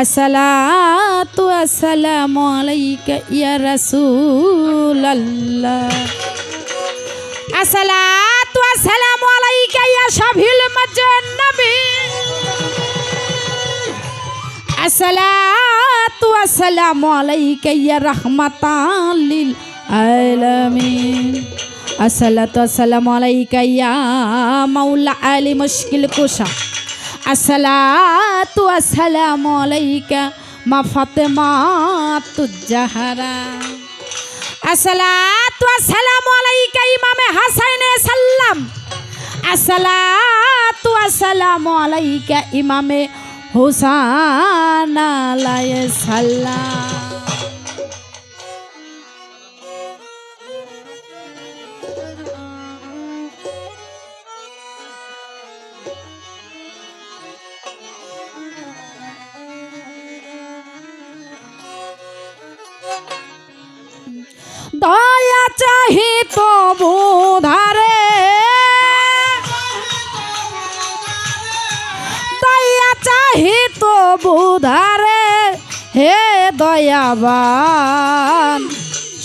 আসসালাতু আসসালামু আলাইকা ইয়া রাসূলাল্লাহ। আসসালাতু আসসালামু আলাইকা ইয়া শাফিল মাজান্নবী আসসালাতু আসসালামু আলাইকা ইয়া রাহমাতাল লিল আলামিন। আসসালাতু আসসালামু আলাইকা ইয়া মাওলা আলি মুশকিল কুশা। আসসালাতু আসসালামু আলাইকা মা ফাতেমা তুজাহারা আসসালাতু আসসালামু আলাইকা ইমামে হাসাইনে সাল্লাম। আসসালাতু আসসালামু আলাইকা ইমামে হুসান আলাইহিস সাল্লাম দয়া চাহি তো বোধারে দয়া চাহি তো বোধারে হে দয়াবান,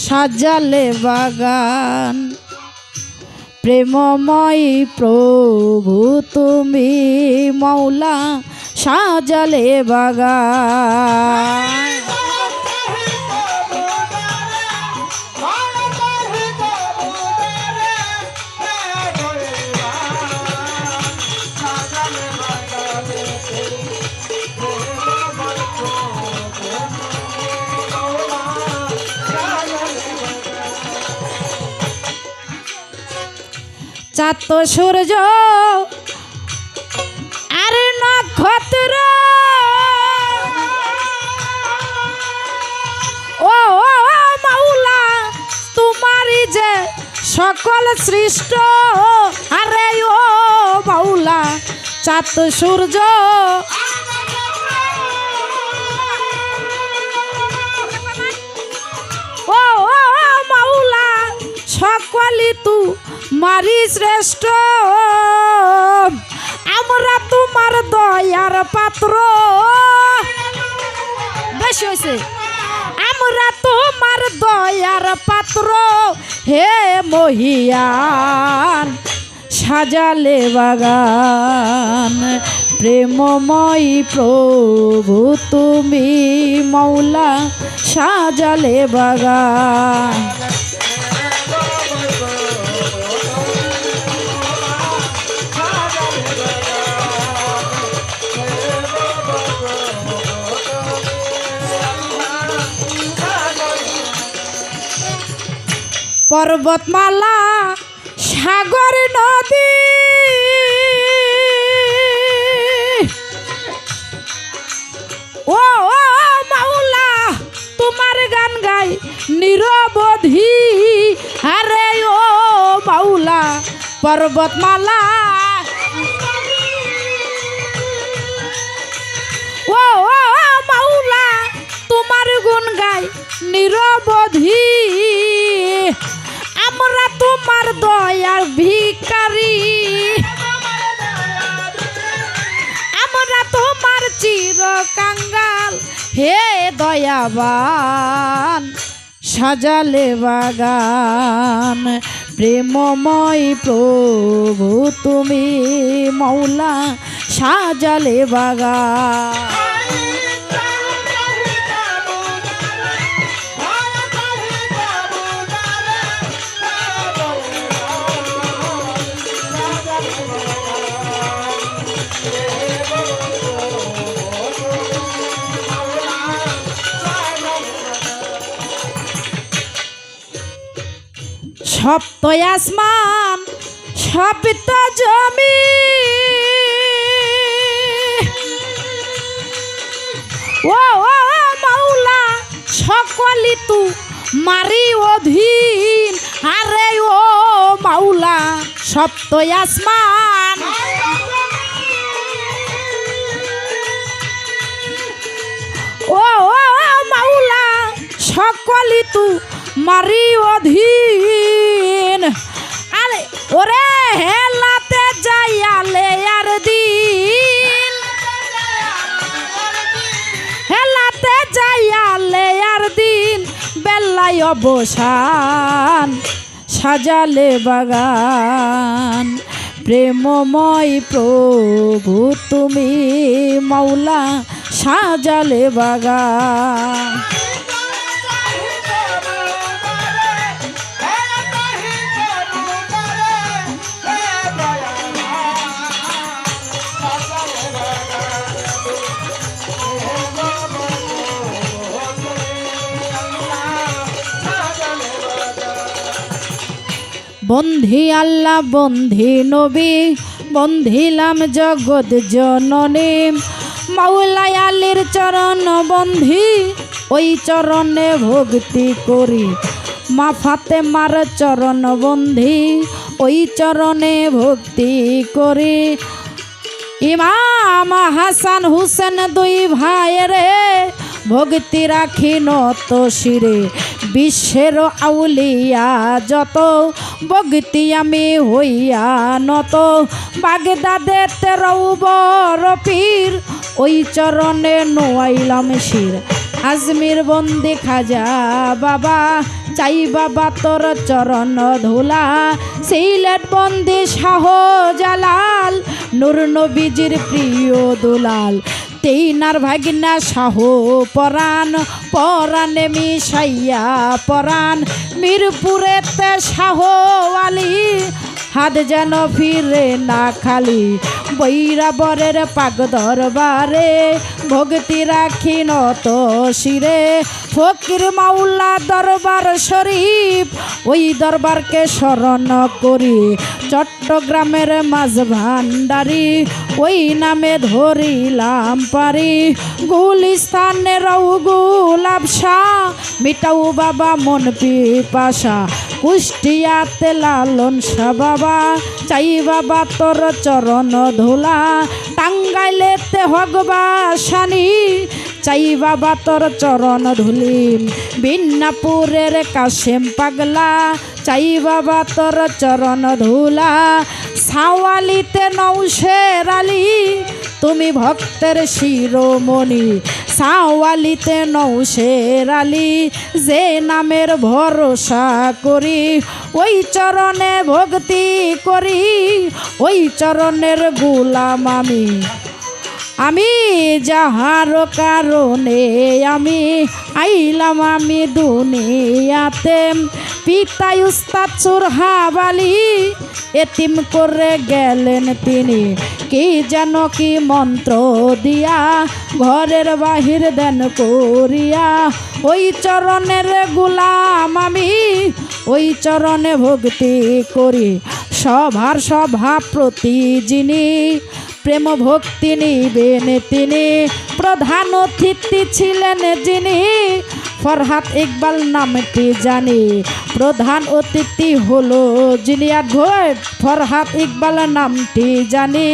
সাজালে বাগান। প্রেমময়ী প্রভু, তুমি মৌলা, সাজালে বাগান। চাঁদ সূর্য আর নক্ষত্র। ও মাওলা তোমারই যে সকল সৃষ্ট আরে ও মাওলা চাঁদ সূর্য। ও ও, ও, মাওলা সকলি তু মারি শ্রেষ্ঠ। আমরা তোমার দয়ার পাত্র। বেশি হয়েছে। আমরা তোমার দয়ার পাত্র। হে মহিয়ান, সাজালে বাগান। প্রেমময়ী প্রভু, তুমি মৌলা, সাজালে বাগান। পর্বতমালা, সাগর নদী। ও ও, মাওলা, তোমার গান গাই নিরবধি। আরে, ও, মাওলা, পর্বতমালা। ও ও, মাওলা, তোমার গুণ গাই নিরবধি। আমরা তোমার দয়ার ভিকারি আমরা তোমার চির কাঙ্গাল হে দয়াবান, সাজালে বাগান। প্রেমময় প্রভু, তুমি মৌলা, সাজালে বাগান। সপ্ত আসমান সপ্ত জমি। ও মাওলা সকলি তু মারি অধীন। আরে, ও মাওলা সপ্ত আসমান। ও ও ও মাওলা সকলি তু মারি অধীন। ওরে হেলাতে যাইয়ালে আর দিল হেলাতে যাইয়ালে আর দিন, বেল্লাই অবসান, সাজালে বাগান। প্রেমময় প্রভু, তুমি মৌলা সাজালে বাগান। বন্ধি আল্লাহ, বন্ধি নবী, বন্ধিলাম জগৎ জননী। মাওলাই আলীর চরণ বন্ধি, ওই চরণে ভক্তি করি। মা ফাতে মার চরণ বন্ধি, ওই চরণে ভক্তি করি। ইমাম হাসান হুসেন দুই ভাইরে ভক্তি রাখি নত শিরে। বিশ্বের আউলিয়া যত ভক্তি আমি হইয়া নত। বাগদাদে তেরৌবর পীর, ওই চরণে নোয়াইলাম শির। আজমির বন্দি খাজা বাবা, চাই বাবা তোর চরণ ধুলা। সিলেট বন্দি শাহ জালাল নূর নবীজির প্রিয় দুলাল। তেইনার ভাগিনা শাহ পরাণ, পরাণে মিশাইয়া পরাণ। মিরপুরেতে শাহ আলী, হাত যেন ফিরে না খালি। বৈরাবরের পাগ দরবারে ভক্তি রাখি নত শিরে। ফকির মাওলা দরবার শরীফ, ওই দরবারকে স্মরণ করি। চট্টগ্রামের মাঝ ভান্ডারি ওই নামে ধরিলাম পারি। গুলিস্তানের গুলাবসা মিটাউ বাবা মন পিপাসা। কুষ্টিয়াতে লালন শাহ বাবা, চাই বাবা তোর চরণ ধুলা। টাঙ্গাইলেতে হগবা শানি চাই বাবা তোর চরণ ধুলিম বিন্নাপুরের কাশেম পাগলা চাই বাবা তোর চরণ ধুলা। সাওয়ালিতে নৌশের আলী, তুমি ভক্তের শিরোমণি। সাওয়ালিতে নৌশের আলী, যে নামের ভরসা করি, ওই চরণে ভক্তি করি, ওই চরণের গুলাম আমি। আমি যাহার কারণে আমি আইলাম আমি দুনিয়াতে। পিতা উস্তাদ সুরহাবালি এতিম করে গেলেন তিনি। কি যেন কি মন্ত্র দিয়া ঘরের বাহির দেন করিয়া। ওই চরণের গুলাম আমি, ওই চরণে ভক্তি করি। সভার সভা প্রতি যিনি প্রেম ভক্তি নিবেন তিনি। প্রধান অতিথি ছিলেন যিনি। ফরহাদ ইকবাল নামটি জানি। প্রধান অতিথি হলো যিনি অ্যাডভোকেট ফরহাদ ইকবাল নামটি জানি।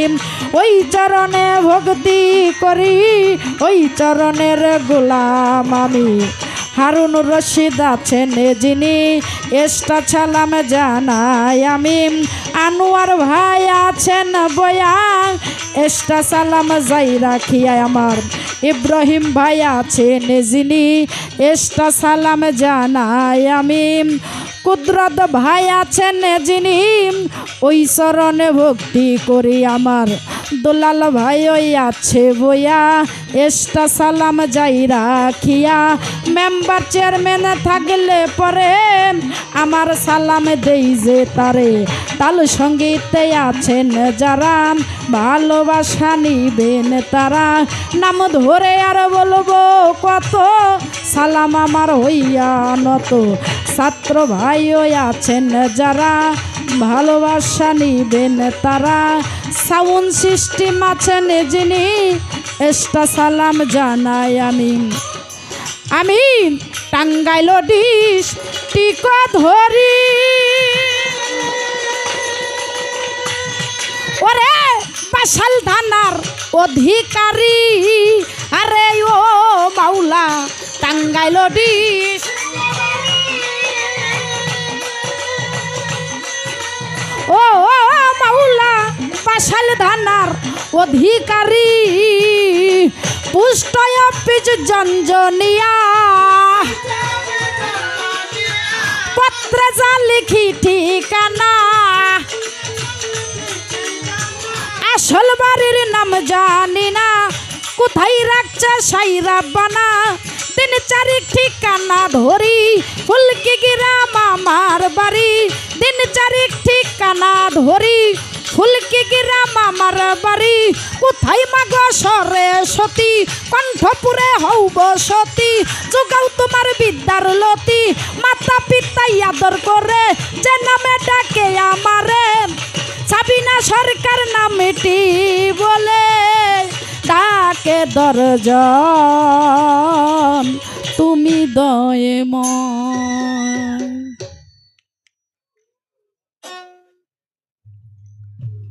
ওই চরণে ভক্তি করি, ওই চরণের গোলাম আমি। হারুন রশিদ আছেন যিনি, এস্টা ছালাম জানাই আমি। আনোয়ার ভাই আছেন বয়া এস্টা সালাম যাই রাখিয়া আমার। ইব্রাহিম ভাই আছেন যিনি, এস্টা সালাম জানাই আমি। কুদরত ভাই আছেন যিনি, ওই চরণে ভক্তি করি আমার। দোলাল ভাই ওই আছে বইয়া এস্টা সালাম যাই রাখিয়া। মেম্বার চেয়ারম্যান থাকলে পরে আমার সালাম দেই যে তারে। তাল সঙ্গীতে আছেন যারা, ভালোবাসা নিবেন তারা। নাম ধরে আর বলব কত সালাম আমার হইয়া নত। ছাত্র ভাইও আছেন যারা ভালোবাসা নিবেন তারা। সাউন্ড সিস্টেম আছেন যিনি। এস্টা সালাম জানাই আমি। আমি টাঙ্গাইল ডিস টিকা ধরি। ওরে বাসাল থানার অধিকারী। আরে ও মাওলা, টাঙ্গাইল ডিস পাশাল ধানার অধিকারী। পুষ্ট অফিস জঞ্জনিয়া। পত্রে যা লিখি ঠিকানা। আসল বাড়ির নাম জানি না। কোথায় রাখছে সাইরা বানা। তিন চারি ঠিকানা ধরি। ফুলকি গ্রাম আমার বাড়ি। দিন চারি ঠিকানা ধরি। ফুলকি গ্রাম আমার বাড়ি। কোথায় মাগ সরে সতী? কণ্ঠপুরে হৌ বসতি যোগাও তোমার বিদ্যার লতি। মাতা পিতা আদর করে যে নামে ডাকে আমারে। সাবিনা সরকার নামটি বলে, ডাকে দরজন। তুমি দয়ে মন